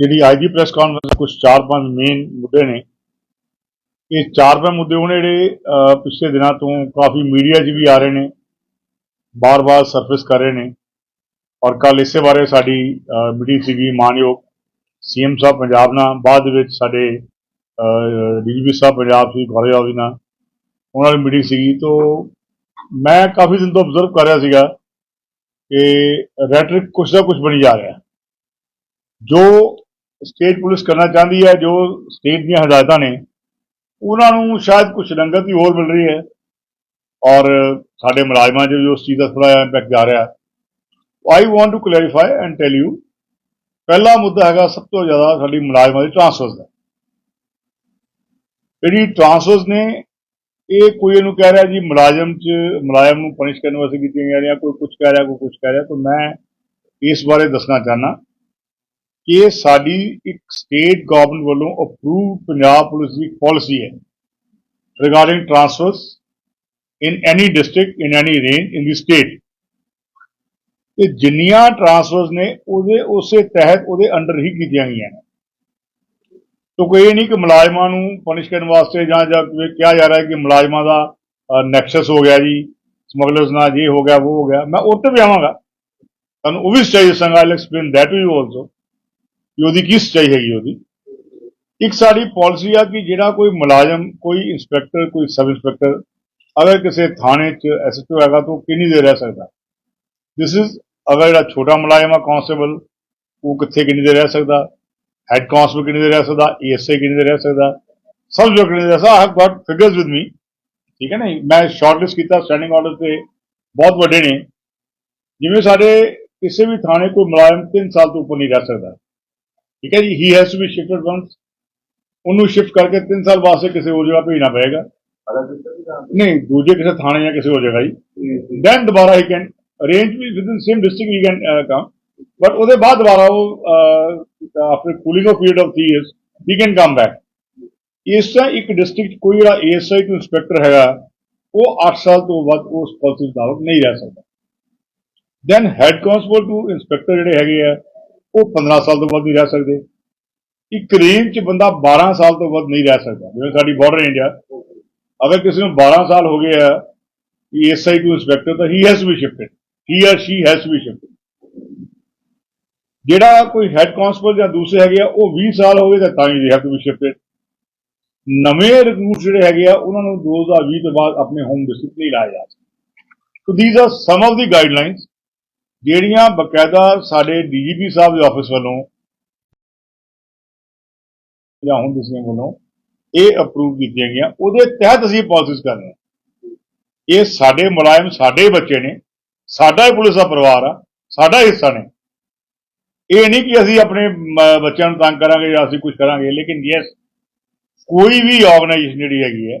ਜਿਹੜੀ ਅੱਜ ਦੀ press conference ਕੁਝ ਚਾਰ ਪੰਜ ਮੇਨ ਮੁੱਦੇ ਨੇ। ਇਹ ਚਾਰ ਪੰਜ ਮੁੱਦੇ ਉਹ ਜਿਹੜੇ ਪਿਛਲੇ ਦਿਨਾਂ ਤੋਂ ਕਾਫੀ ਮੀਡੀਆ 'ਚ ਵੀ ਆ ਰਹੇ ਨੇ, ਬਾਰ-ਬਾਰ ਸਰਫੇਸ ਕਰ ਰਹੇ ਨੇ। ਔਰ ਕੱਲ ਇਸੇ ਬਾਰੇ ਸਾਡੀ ਮੀਟਿੰਗ ਸੀਗੀ ਮਾਨਯੋਗ ਸੀਐਮ ਸਾਹਿਬ ਪੰਜਾਬ ਨਾਲ। ਬਾਅਦ ਵਿੱਚ ਸਾਡੇ ਡੀਜੀਪੀ ਸਾਹਿਬ ਪੰਜਾਬ ਸੀ ਗੌਰਵ ਜੀ ਨਾਲ। ਉਹਨਾਂ ਦੀ ਮੀਟਿੰਗ ਸੀਗੀ। ਤੋਂ ਮੈਂ ਕਾਫੀ ਦਿਨ ਤੋਂ ਅਬਜ਼ਰਵ ਕਰ ਰਿਹਾ ਸੀਗਾ ਕਿ ਰੈਟਰਿਕ ਕੁਛ ਦਾ ਕੁਛ ਬਣੀ ਜਾ ਰਿਹਾ। ਜੋ ਸਟੇਟ ਪੁਲਿਸ ਕਰਨਾ ਚਾਹੁੰਦੀ ਹੈ, ਜੋ ਸਟੇਟ ਦੀਆਂ ਹਦਾਇਤਾਂ ਨੇ, ਉਹਨਾਂ ਨੂੰ ਸ਼ਾਇਦ ਕੁਝ ਰੰਗਤ ਹੀ ਹੋਰ ਮਿਲ ਰਹੀ ਹੈ। ਔਰ ਸਾਡੇ ਮੁਲਾਜ਼ਮਾਂ 'ਚ ਵੀ ਉਸ ਚੀਜ਼ ਦਾ ਥੋੜਾ ਜਿਹਾ ਇੰਪੈਕਟ ਜਾ ਰਿਹਾ। I want to clarify and tell you ਪਹਿਲਾ ਮੁੱਦਾ ਹੈਗਾ ਸਭ ਤੋਂ ਜ਼ਿਆਦਾ ਸਾਡੀ ਮੁਲਾਜ਼ਮਾਂ ਦੀ ਟ੍ਰਾਂਸਫਰਸ ਦਾ। ਜਿਹੜੀ ਟ੍ਰਾਂਸਫਰਸ ਨੇ, ਇਹ ਕੋਈ ਇਹਨੂੰ ਕਹਿ ਰਿਹਾ ਜੀ ਮੁਲਾਜ਼ਮ 'ਚ, ਮੁਲਾਜ਼ਮ ਨੂੰ ਪਨਿਸ਼ ਕਰਨ ਵਾਸਤੇ ਕੀਤੀਆਂ ਜਾ ਰਹੀਆਂ ਕੋਈ ਕੁਝ ਕਹਿ ਰਿਹਾ, ਕੋਈ ਕੁਝ ਕਹਿ ਰਿਹਾ, ਤਾਂ ਮੈਂ ਇਸ ਬਾਰੇ ਦੱਸਣਾ ਚਾਹਨਾ ਕਿ ਸਾਡੀ ਇੱਕ ਸਟੇਟ ਗਵਰਨਮੈਂਟ ਵੱਲੋਂ ਅਪਰੂਵ ਪੰਜਾਬ ਪੁਲਿਸ ਦੀ ਪਾਲਿਸੀ ਹੈ regarding transfers in any district in any range in the state ਇਹ ਜਿੰਨੀਆਂ ਟ੍ਰਾਂਸਫਰਸ ਨੇ, ਉਹਦੇ, ਉਸੇ ਤਹਿਤ ਉਹਦੇ ਅੰਡਰ ਹੀ ਕੀਤੀਆਂ ਗਈਆਂ ਨੇ। ਤੋ ਕੋਈ ਇਹ ਨਹੀਂ ਕਿ ਮੁਲਾਜ਼ਮਾਂ ਨੂੰ ਪਨਿਸ਼ ਕਰਨ ਵਾਸਤੇ ਜਾਂ ਜਾਂ ਕਿਹਾ ਜਾ ਰਿਹਾ ਹੈ ਕਿ ਮੁਲਾਜ਼ਮਾਂ ਦਾ ਨੈਕਸਸ ਹੋ ਗਿਆ ਜੀ ਸਮਗਲਰਸ ਨਾਲ ਇਹ ਹੋ ਗਿਆ, ਉਹ ਹੋ ਗਿਆ। ਮੈਂ ਉਹ ਤੇ ਵੀ ਆਵਾਂਗਾ। ਤੁਹਾਨੂੰ ਉਹ ਵੀ ਸਚਾਈ ਦੱਸਾਂਗਾ I explain that to you also ਕਿ ਉਹਦੀ ਕੀ ਸਚਾਈ ਹੈਗੀ ਉਹਦੀ? ਇੱਕ ਸਾਡੀ ਪਾਲਿਸੀ ਆ ਕਿ ਜਿਹੜਾ ਕੋਈ ਮੁਲਾਜ਼ਮ, ਕੋਈ ਇੰਸਪੈਕਟਰ, ਕੋਈ ਸਬ ਇੰਸਪੈਕਟਰ ਅਗਰ ਕਿਸੇ ਥਾਣੇ 'ਚ ਐਸਐਚਓ ਹੈਗਾ ਤਾਂ ਉਹ ਕਿੰਨੀ ਦੇਰ ਰਹਿ ਸਕਦਾ? ਦਿਸ ਇਜ਼ ਅਗਰ ਜਿਹੜਾ ਛੋਟਾ ਮੁਲਾਜ਼ਮ ਆ ਕਾਂਸਟੇਬਲ, ਉਹ ਕਿੱਥੇ ਕਿੰਨੀ ਦੇਰ ਰਹਿ ਸਕਦਾ? ਹੈਡ ਕਾਂਸਟੇਬਲ ਕਿੰਨੀ ਦੇਰ ਰਹਿ ਸਕਦਾ? ਏਐਸਆਈ ਕਿੰਨੀ ਦੇਰ ਰਹਿ ਸਕਦਾ? ਸਭ ਜੋ ਕਿੰਨੀ ਦੇਰ ਰਹਿ ਸਕਦਾ I have got figures with me ਠੀਕ ਹੈ ਨਾ ਮੈਂ ਸ਼ਾਰਟਲਿਸਟ ਕੀਤਾ ਸਟੈਂਡਿੰਗ ਆਰਡਰ ਤੇ ਬਹੁਤ ਵੱਡੇ ਨੇ। ਜਿਵੇਂ ਸਾਡੇ ਕਿਸੇ ਵੀ ਥਾਣੇ ਕੋਈ ਮੁਲਾਜ਼ਮ 3 ਸਾਲ ਤੋਂ ਉੱਪਰ ਨਹੀਂ ਰਹਿ ਸਕਦਾ। ਠੀਕ ਹੈ ਜੀ? He has to be shifted once ਉਹਨੂੰ ਸ਼ਿਫਟ ਕਰਕੇ 3 ਸਾਲ ਵਾਸਤੇ ਕਿਸੇ ਹੋਰ ਜਗ੍ਹਾ ਭੇਜਣਾ ਪਏਗਾ। ਨਹੀਂ, ਦੂਜੇ ਕਿਸੇ ਥਾਣੇ ਜਾਂ ਕਿਸੇ ਹੋਰ ਜਗ੍ਹਾ ਹੀ ਦੈਨ ਦੁਬਾਰਾ he can arrange we with same district he can come but ਉਹਦੇ ਬਾਅਦ ਦੁਬਾਰਾ ਉਹ after cooling off period of 3 years he can come back ਇਸ ਤਰ੍ਹਾਂ ਇੱਕ ਡਿਸਟ੍ਰਿਕਟ ਕੋਈ ਜਿਹੜਾ ਏਐਸਆਈ ਤੋਂ ਇੰਸਪੈਕਟਰ ਹੈਗਾ, ਉਹ 8 ਸਾਲ ਤੋਂ ਵੱਧ ਉਸ ਪਾਲਿਸੀ ਮੁਤਾਬਕ ਨਹੀਂ ਰਹਿ ਸਕਦਾ। Then head constable to inspector ਜਿਹੜੇ ਹੈਗੇ ਆ ਉਹ 15 ਸਾਲ ਤੋਂ ਵੱਧ ਨਹੀਂ ਰਹਿ ਸਕਦੇ। ਇੱਕ ਰੇਂਜ 'ਚ ਬੰਦਾ 12 ਸਾਲ ਤੋਂ ਵੱਧ ਨਹੀਂ ਰਹਿ ਸਕਦਾ। ਜਿਵੇਂ ਸਾਡੀ ਬਾਰਡਰ ਰੇਂਜ ਆ ਅਗਰ ਕਿਸੇ ਨੂੰ 12 ਸਾਲ ਹੋ ਗਏ ਆ ਏਐਸਆਈ ਟੂ ਇੰਸਪੈਕਟਰ ਤਾਂ he has be shifted he or she has be shifted ਜਿਹੜਾ ਕੋਈ ਹੈਡ ਕਾਂਸਟੇਬਲ ਜਾਂ ਦੂਸਰੇ ਹੈਗੇ ਆ, ਉਹ 20 ਸਾਲ ਹੋ ਗਏ ਤਾਂ ਤਾਂ ਹੀ they have to be shifted ਨਵੇਂ ਰਿਕਰੂਟ ਜਿਹੜੇ ਹੈਗੇ ਆ, ਉਹਨਾਂ ਨੂੰ 2020 ਤੋਂ ਬਾਅਦ ਆਪਣੇ ਹੋਮ ਡਿਸਟ੍ਰਿਕਟ ਲਈ ਲਾਇਆ ਜਾ ਸਕਦਾ। So these are some of the guidelines ਜਿਹੜੀਆਂ ਬਕਾਇਦਾ ਸਾਡੇ ਡੀਜੀਪੀ ਸਾਹਿਬ ਦੇ ਆਫਿਸ ਵੱਲੋਂ ਜਾਂ ਹੁਣ ਦਿਸੀਆਂ ਵੱਲੋਂ ਇਹ ਅਪਰੂਵ ਕੀਤੀਆਂ ਗਈਆਂ, ਉਹਦੇ ਤਹਿਤ ਅਸੀਂ ਪਾਲਿਸੀਜ਼ ਕਰ ਰਹੇ ਹਾਂ। ਇਹ ਸਾਡੇ ਮੁਲਾਜ਼ਮ, ਸਾਡੇ ਬੱਚੇ ਨੇ, ਸਾਡਾ ਹੀ ਪੁਲਿਸ ਦਾ ਪਰਿਵਾਰ ਆ, ਸਾਡਾ ਹਿੱਸਾ ਨੇ। ਇਹ ਨਹੀਂ ਕਿ ਅਸੀਂ ਆਪਣੇ ਬੱਚਿਆਂ ਨੂੰ ਤੰਗ ਕਰਾਂਗੇ ਜਾਂ ਅਸੀਂ ਕੁਝ ਕਰਾਂਗੇ, ਲੇਕਿਨ ਯੈਸ ਕੋਈ ਵੀ ਆਰਗੇਨਾਈਜੇਸ਼ਨ ਜਿਹੜੀ ਹੈਗੀ ਹੈ,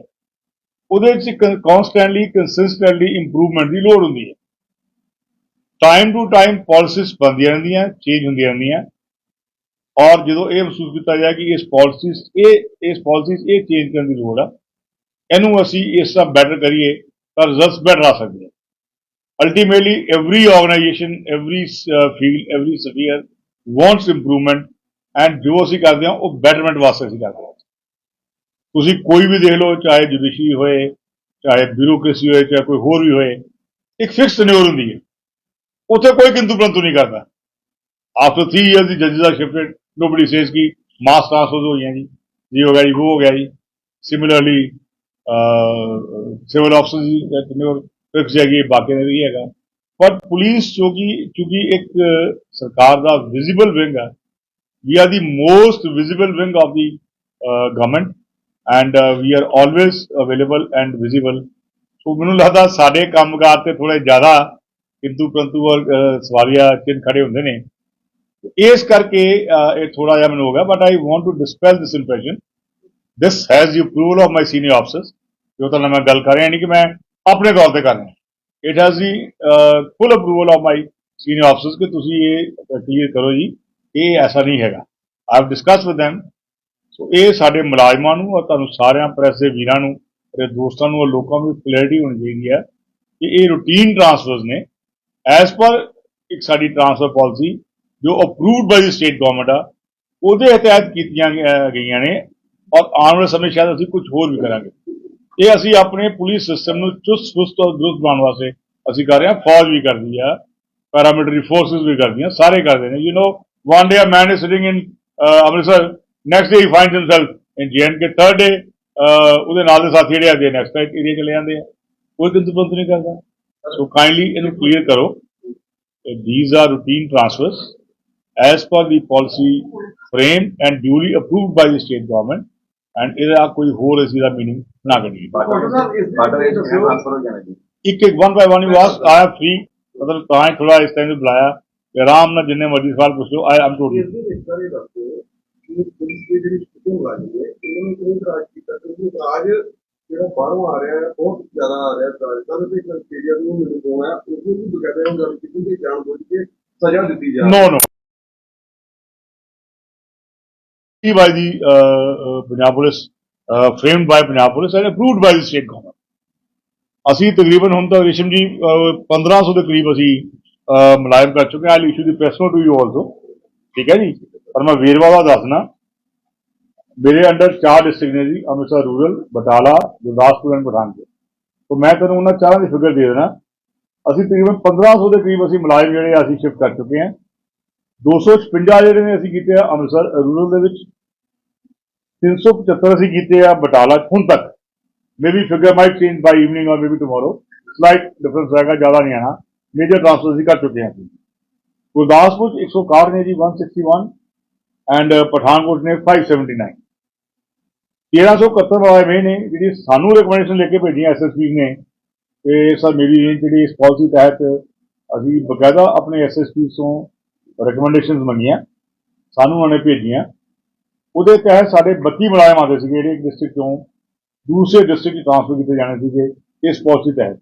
ਉਹਦੇ ਵਿੱਚ ਕਨਸਟੈਂਟਲੀ ਕੰਸਿਸਟੈਂਟਲੀ ਇੰਪਰੂਵਮੈਂਟ ਦੀ ਲੋੜ ਹੁੰਦੀ ਹੈ। ਟਾਈਮ ਟੂ ਟਾਈਮ ਪਾਲਿਸੀਜ਼ ਬਣਦੀਆਂ ਰਹਿੰਦੀਆਂ ਚੇਂਜ ਹੁੰਦੀਆਂ ਰਹਿੰਦੀਆਂ। ਔਰ ਜਦੋਂ ਇਹ ਮਹਿਸੂਸ ਕੀਤਾ ਜਾਏ ਕਿ ਇਸ ਪਾਲਿਸੀਜ਼ ਇਹ ਇਸ ਪਾਲਿਸੀਜ਼ ਇਹ ਚੇਂਜ ਕਰਨ ਦੀ ਲੋੜ ਆ ਇਹਨੂੰ ਅਸੀਂ ਇਸ ਤਰ੍ਹਾਂ ਬੈਟਰ ਕਰੀਏ ਤਾਂ ਰਿਜ਼ਲਟਸ ਬੈਟਰ ਆ ਸਕਦੇ ਆ ultimately every organization every uh, field every sphere wants improvement ਜੋ ਅਸੀਂ ਕਰਦੇ ਹਾਂ ਉਹ ਬੈਟਰਮੈਂਟ ਵਾਸਤੇ ਅਸੀਂ ਕਰਦੇ ਹਾਂ। ਤੁਸੀਂ ਕੋਈ ਵੀ ਦੇਖ ਲਓ ਚਾਹੇ ਜੁਡੀਸ਼ਰੀ ਹੋਏ ਚਾਹੇ ਬਿਊਰੋਕ੍ਰੇਸੀ ਹੋਏ ਚਾਹੇ ਕੋਈ ਹੋਰ ਵੀ ਹੋਏ ਇੱਕ ਫਿਕਸ ਟੈਨਿਓਰ ਹੁੰਦੀ ਹੈ। ਉੱਥੇ ਕੋਈ ਕਿੰਤੂ ਪਰੰਤੂ ਨਹੀਂ ਕਰਦਾ। ਆਫਟਰ 3 ਇਅਰਸ ਦੀ ਜੱਜਸ ਆਰ ਸ਼ਿਫਟਡ ਨੋਬਡੀ ਸੇਜ਼ ਕਿ ਮਾਸ ਟ੍ਰਾਂਸਫਰ ਹੋਈਆਂ ਜੀ ਜੀ ਹੋ ਗਿਆ ਜੀ। ਉਹ ਹੋ ਗਿਆ ਜੀ ਸਿਮਿਲਰਲੀ ਸਿਵਲ ਆਫਸਰ ਦੀ ਟੈਨਿਓਰ ਫਿਕਸ ਹੈਗੀ ਬਾਕੀ ਨੇ ਵੀ ਹੈਗਾ। ਪਰ ਪੁਲਿਸ ਜੋ ਕਿ, ਕਿਉਂਕਿ ਇੱਕ ਸਰਕਾਰ ਦਾ ਵਿਜ਼ੀਬਲ ਵਿੰਗ ਹੈ we are the most visible wing of the government and we are always available and visible so ਮੈਨੂੰ ਲੱਗਦਾ ਸਾਡੇ ਕੰਮਕਾਰ ਤੇ ਥੋੜੇ ਜ਼ਿਆਦਾ ਕਿੰਤੂ ਪਰੰਤੂ ਔਰ ਸਵਾਲੀਆ ਚਿੰਨ ਖੜੇ ਹੁੰਦੇ ਨੇ। ਇਸ ਕਰਕੇ ਇਹ ਥੋੜਾ ਜਿਹਾ ਮੈਨੂੰ ਹੋ ਗਿਆ but I want to dispel this impression this has the approval of my senior officers ਜੋ ਤਾਂ ਮੈਂ ਗੱਲ ਕਰ ਰਿਹਾ ਨਹੀਂ ਕਿ ਮੈਂ ਆਪਣੇ ਤੌਰ ਤੇ ਕਰ ਰਿਹਾ। It has the full approval of my senior officers ਕਿ ਤੁਸੀਂ ਇਹ ਕਲੀਅਰ ਕਰੋ ਜੀ, ਇਹ ਐਸਾ ਨਹੀਂ ਹੈਗਾ। I have discuss with them. So ਇਹ ਸਾਡੇ ਮੁਲਾਜ਼ਮਾਂ ਨੂੰ ਔਰ ਤੁਹਾਨੂੰ ਸਾਰਿਆਂ ਪ੍ਰੈਸ ਦੇ ਵੀਰਾਂ ਨੂੰ ਤੇ ਦੋਸਤਾਂ ਨੂੰ ਔਰ ਲੋਕਾਂ ਨੂੰ ਕਲੈਰਿਟੀ ਹੋਣੀ ਚਾਹੀਦੀ ਹੈ ਕਿ ਇਹ ਰੂਟੀਨ ਟ੍ਰਾਂਸਫਰਸ ਨੇ। ਐਸ ਪਰ ਇੱਕ ਸਾਡੀ ਟ੍ਰਾਂਸਫਰ ਪਾਲਿਸੀ ਜੋ approved by the state government ਆ, ਉਹਦੇ ਤਹਿਤ ਕੀਤੀਆਂ ਗਈਆਂ ਨੇ ਔਰ ਆਉਣ ਵਾਲੇ ਸਮੇਂ ਸ਼ਾਇਦ ਅਸੀਂ ਕੁਝ ਹੋਰ ਵੀ ਕਰਾਂਗੇ। ਇਹ ਅਸੀਂ ਆਪਣੇ ਪੁਲਿਸ ਸਿਸਟਮ ਨੂੰ ਚੁਸਤ ਫੁਸਤ ਔਰ ਦਰੁਸਤ ਬਣਾਉਣ ਵਾਸਤੇ ਅਸੀਂ ਕਰ ਰਹੇ ਹਾਂ, ਫੌਜ ਵੀ ਕਰਦੀ ਆ ਪੈਰਾਮਿਲਟਰੀ ਫੋਰਸਸ ਵੀ ਕਰਦੀਆਂ, ਸਾਰੇ ਕਰਦੇ ਨੇ। You know one day a man is sitting in Amritsar next day he finds himself in GNK third day ਉਹਦੇ ਨਾਲ ਦੇ ਸਾਥੀ ਜਿਹੜੇ ਆਦੇ ਨੈਕਸਟ ਏਰੀਆ ਚਲੇ ਜਾਂਦੇ ਆ। ਕੋਈ ਕਿੰਤੂ ਬੰਦ ਨਹੀਂ ਕਰਦਾ। ਸੋ ਕਾਈਂਡਲੀ ਇਹਨੂੰ ਕਲੀਅਰ ਕਰੋ these are routine transfers as per the policy framed and duly approved by the state government and ਇਹਦਾ ਕੋਈ ਹੋਰ ਦਾ ਨਾ ਇਸ ਦੇ ਹੋ ਜਾਣਾ ਜੀ ਇੱਕ ਇੱਕ ਵਨ ਬਾਈ ਵਨ ਆਸ ਆਈ ਫ੍ਰੀ ਮਤਲਬ ਤਾਂ ਹੀ ਥੋੜਾ ਇਸ ਟਾਈਮ ਤੇ ਬੁਲਾਇਆ ਕਿ ਆਰਾਮ ਨਾਲ ਜਿੰਨੇ ਮਰਜ਼ੀ ਸਵਾਲ ਪੁੱਛੋ ਆਈ ਐਮ ਟੋਟਲੀ ਜਿਹੜੀ ਸ਼ੂਟਿੰਗ ਲੱਗੀ ਹੈ ਇਹਨਾਂ ਨੂੰ ਕਿਉਂ ਇਤਰਾਜ਼ ਕੀਤਾ? ਕਿਉਂਕਿ ਇਤਰਾਜ਼ ਜਿਹੜਾ ਬਾਹਰੋਂ ਆ ਰਿਹਾ ਹੈ ਬਹੁਤ ਜ਼ਿਆਦਾ ਆ ਰਿਹਾ ਕੱਲ ਤੇ ਸਟੇਡੀਅਮ ਨੂੰ ਮੈਨੂੰ ਆਇਆ ਉਸ ਨੂੰ ਵੀ ਬਕਾਇਦਾ ਉਹ ਗੱਲ ਕੀਤੀ ਕਿ ਜਾਣ ਬੁੱਝ ਕੇ ਸਜ਼ਾ ਦਿੱਤੀ ਜਾ by the uh, uh, Punjab Police, uh, framed by Punjab Police and approved by the state government. ਅਸੀਂ ਤਕਰੀਬਨ ਹੁਣ ਤੱਕ ਰਿਸ਼ਮ ਜੀ ਅਹ, 1500 ਦੇ ਕਰੀਬ ਅਸੀਂ ਮੁਲਾਇਮ ਕਰ ਚੁੱਕੇ I issue the press note to you also ਠੀਕ ਹੈ ਜੀ? ਪਰ ਮੈਂ ਵੇਰਵਾ ਦਾ ਦੱਸਣਾ ਮੇਰੇ ਅੰਡਰ ਚਾਰ ਡਿਸਟ੍ਰਿਕਟ ਨੇ ਜੀ, ਅੰਮ੍ਰਿਤਸਰ ਰੂਰਲ ਬਟਾਲਾ, ਗੁਰਦਾਸਪੁਰ ਐਂਡ ਪਠਾਨਕੋਟ। ਤੋਂ ਮੈਂ ਤੁਹਾਨੂੰ ਉਹਨਾਂ ਚਾਰਾਂ ਦੀ ਫਿਗਰ ਦੇ ਦੇਣਾ। ਅਸੀਂ ਤਕਰੀਬਨ 1500 ਦੇ ਕਰੀਬ ਅਸੀਂ ਮੁਲਾਜ਼ਮ ਜਿਹੜੇ ਆ, ਅਸੀਂ ਸ਼ਿਫਟ ਕਰ ਚੁੱਕੇ ਹਾਂ। 256 ਜਿਹੜੇ ਨੇ ਅਸੀਂ ਕੀਤੇ ਆ ਅੰਮ੍ਰਿਤਸਰ ਰੂਰਲ ਦੇ ਵਿੱਚ। 375 ਅਸੀਂ ਕੀਤੇ ਆ ਬਟਾਲਾ ਹੁਣ ਤੱਕ। Maybe figure might change by evening or maybe tomorrow slight difference ਰਹੇਗਾ ਜ਼ਿਆਦਾ ਨਹੀਂ ਆਣਾ ਮੇਜਰ ਟ੍ਰਾਂਸਫਰ ਅਸੀਂ ਕਰ ਚੁੱਕੇ ਹਾਂ ਗੁਰਦਾਸਪੁਰ 'ਚ 161 ਨੇ ਜੀ 161 ਐਂਡ ਪਠਾਨਕੋਟ ਨੇ 579 1371 ਵਾਲੇ ਨੇ, ਜਿਹੜੀ ਸਾਨੂੰ ਰਿਕਮੈਂਡੇਸ਼ਨ ਲੈ ਕੇ ਭੇਜੀ ਐਸਐਸਪੀ ਨੇ, ਤੇ ਸਰ ਮੇਰੀ ਜਿਹੜੀ ਇਸ ਪਾਲਿਸੀ ਤਹਿਤ ਅਸੀਂ ਬਕਾਇਦਾ ਆਪਣੇ ਐਸਐਸਪੀ ਤੋਂ ਰეკਮੈਂਡੇਸ਼ਨਸ ਮੰਗੀਆਂ, ਸਾਨੂੰ ਉਹਨੇ ਭੇਜੀਆਂ। ਉਹਦੇ ਤਹਿਤ ਸਾਡੇ 32 ਮੁਲਾਜ਼ਮ ਆਉਂਦੇ ਸੀਗੇ, ਜਿਹੜੇ ਇੱਕ ਡਿਸਟ੍ਰਿਕਟ ਤੋਂ ਦੂਸਰੇ ਡਿਸਟ੍ਰਿਕਟ ਵਿੱਚ ਟ੍ਰਾਂਸਫਰ ਕੀਤੇ ਜਾਣੇ ਸੀਗੇ ਇਸ ਪਾਲਿਸੀ ਤਹਿਤ।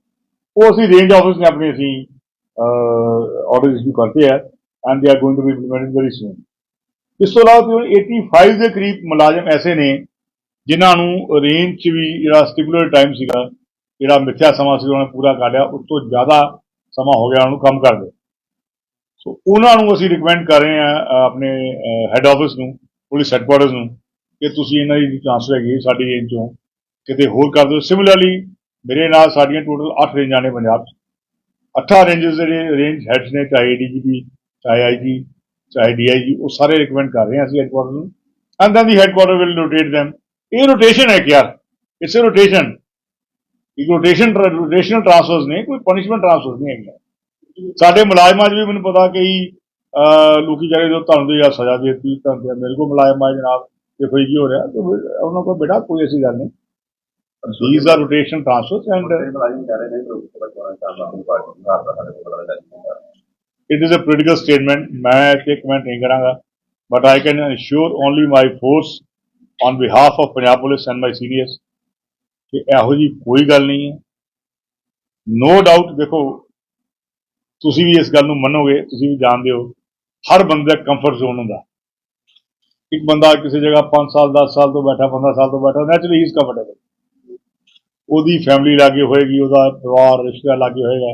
ਉਹ ਅਸੀਂ ਰੇਂਜ ਆਫਿਸ ਨੇ ਆਪਣੇ ਅਸੀਂ ਆਰਡਰ ਇਸ਼ੂ ਕਰਤੇ ਆ and they are going to be implemented very soon ਇਸ ਤੋਂ ਇਲਾਵਾ 85 ਦੇ ਕਰੀਬ ਮੁਲਾਜ਼ਮ ਐਸੇ ਨੇ ਜਿਨ੍ਹਾਂ ਨੂੰ ਰੇਂਜ 'ਚ ਵੀ ਜਿਹੜਾ ਸਟਿਪੂਲੇਟਡ ਟਾਈਮ ਸੀਗਾ, ਜਿਹੜਾ ਮਿੱਥਿਆ ਸਮਾਂ ਸੀ, ਉਹਨਾਂ ਨੇ ਪੂਰਾ ਕਰ ਲਿਆ, ਉਸ ਤੋਂ ਜ਼ਿਆਦਾ ਸਮਾਂ ਹੋ ਗਿਆ, ਉਹਨੂੰ ਕੰਮ ਕਰਦੇ ਸੋ ਉਹਨਾਂ ਨੂੰ ਅਸੀਂ ਰਿਕਮੈਂਡ ਕਰ ਰਹੇ ਹਾਂ ਆਪਣੇ ਹੈੱਡ ਆਫਿਸ ਨੂੰ ਪੁਲਿਸ ਹੈੱਡਕੁਆਰਟਰਸ ਨੂੰ, ਕਿ ਤੁਸੀਂ ਇਹਨਾਂ ਦੀ ਟ੍ਰਾਂਸਫਰ ਹੈਗੀ ਹੈ ਸਾਡੀ ਰੇਂਜ ਚੋਂ, ਕਿਤੇ ਹੋਰ ਕਰ ਦਿਓ। ਸਿਮਿਲਰਲੀ ਮੇਰੇ ਨਾਲ ਸਾਡੀਆਂ ਟੋਟਲ 8 ਰੇਂਜਾਂ ਨੇ ਪੰਜਾਬ 'ਚ। ਅੱਠਾਂ ਰੇਂਜਸ ਜਿਹੜੇ ਰੇਂਜ ਹੈਡਸ ਨੇ, ਚਾਹੇ ਡੀਜੀਪੀ ਚਾਹੇ ਆਈਜੀ ਚਾਹੇ ਡੀਆਈਜੀ ਉਹ ਸਾਰੇ ਰਿਕਮੈਂਡ ਕਰ ਰਹੇ ਹਾਂ ਅਸੀਂ ਹੈੱਡਕੁਆਰਟਰ ਨੂੰ। And then the headquarter will rotate them ਇਹ ਰੋਟੇਸ਼ਨ ਹੈ ਕਿ ਯਾਰ ਇਟਸ ਅ ਰੋਟੇਸ਼ਨ ਇਹ ਰੋਟੇਸ਼ਨ ਰੋਟੇਸ਼ਨਲ ਟ੍ਰਾਂਸਫਰਸ ਨੇ ਕੋਈ ਪਨਿਸ਼ਮੈਂਟ ਟ੍ਰਾਂਸਫਰਸ ਨਹੀਂ ਹੈਗੇ ਸਾਡੇ ਮੁਲਾਜ਼ਮਾਂ 'ਚ ਵੀ ਮੈਨੂੰ ਪਤਾ ਕਿ ਅਹ, ਲੋਕੀ ਜਿਹੜੇ ਜੋ ਤੁਹਾਨੂੰ ਦੇ ਯਾਰ ਸਜ਼ਾ ਦੇ ਦਿੱਤੀ ਤਾਂ ਮੇਰੇ ਕੋਲ ਮੁਲਾਜ਼ਮ ਆ ਜਨਾਬ ਦੇਖੋ ਜੀ ਕੀ ਹੋ ਰਿਹਾ ਤੇ ਫਿਰ ਉਹਨਾਂ ਕੋਲ ਬੇਟਾ ਕੋਈ ਐਸੀ ਗੱਲ ਨਹੀਂ these are rotation transfers and uh, ਤੇ ਮੁਲਾਜ਼ਮ ਕਹਿ ਰਹੇ ਨੇ ਕਿ ਲੋਕ ਸਭਾ ਚੋਣਾਂ ਚੱਲ ਰਹੀਆਂ ਪਾਰਟੀ ਘਰ ਦਾ ਸਾਡੇ ਕੋਲ ਬੜਾ ਜਾਰੀ it is a political statement. ਮੈਂ ਇੱਥੇ ਕਮੈਂਟ ਨਹੀਂ ਕਰਾਂਗਾ but I can assure only my force on behalf of Punjab Police and my seniors ਕਿ ਇਹੋ ਜੀ ਕੋਈ ਗੱਲ ਨਹੀਂ ਹੈ ਨੋ ਡਾਊਟ ਦੇਖੋ ਤੁਸੀਂ ਵੀ ਇਸ ਗੱਲ ਨੂੰ ਮੰਨੋਗੇ ਤੁਸੀਂ ਵੀ ਜਾਣਦੇ ਹੋ ਹਰ ਬੰਦੇ ਦਾ ਕੰਫਰਟ ਜ਼ੋਨ ਹੁੰਦਾ ਇੱਕ ਬੰਦਾ ਕਿਸੇ ਜਗ੍ਹਾ 5 ਸਾਲ 10 ਸਾਲ ਤੋਂ ਬੈਠਾ 15 ਸਾਲ ਤੋਂ ਬੈਠਾ ਨੈਚੁਰਲੀ ਹੀ ਇਜ਼ ਕੰਫਰਟੇਬਲ ਉਹਦੀ ਫੈਮਿਲੀ ਲਾਗੇ ਹੋਏਗੀ ਉਹਦਾ ਪਰਿਵਾਰ ਰਿਸ਼ਤਾ ਲਾਗੇ ਹੋਏਗਾ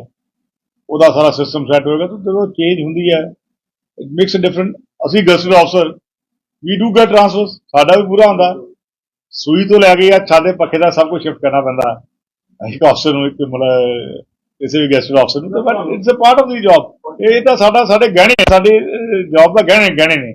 ਉਹਦਾ ਸਾਰਾ ਸਿਸਟਮ ਸੈੱਟ ਹੋਏਗਾ ਤਾਂ ਜਦੋਂ ਚੇਂਜ ਹੁੰਦੀ ਹੈ ਇਟ ਮੇਕਸ ਅ ਡਿਫਰੈਂਟ ਅਸੀਂ guest officer we do get transfers ਸਾਡਾ ਵੀ ਪੂਰਾ ਹੁੰਦਾ। ਸੂਈ ਤੋਂ ਲੈ ਕੇ ਆ ਛਾਦੇ ਪੱਖੇ ਦਾ ਸਭ ਕੁਝ ਸ਼ਿਫਟ ਕਰਨਾ ਪੈਂਦਾ। ਇੱਕ ਅਫਸਰ ਨੂੰ ਇੱਕ ਮਤਲਬ, ਕਿਸੇ ਵੀ ਗੈਸਟ ਆਫਸਰ ਨੂੰ but it's a part of the job ਇਹ ਤਾਂ ਸਾਡਾ, ਸਾਡੇ ਗਹਿਣੇ ਸਾਡੇ ਜੌਬ ਦਾ ਗਹਿਣੇ ਗਹਿਣੇ ਨੇ।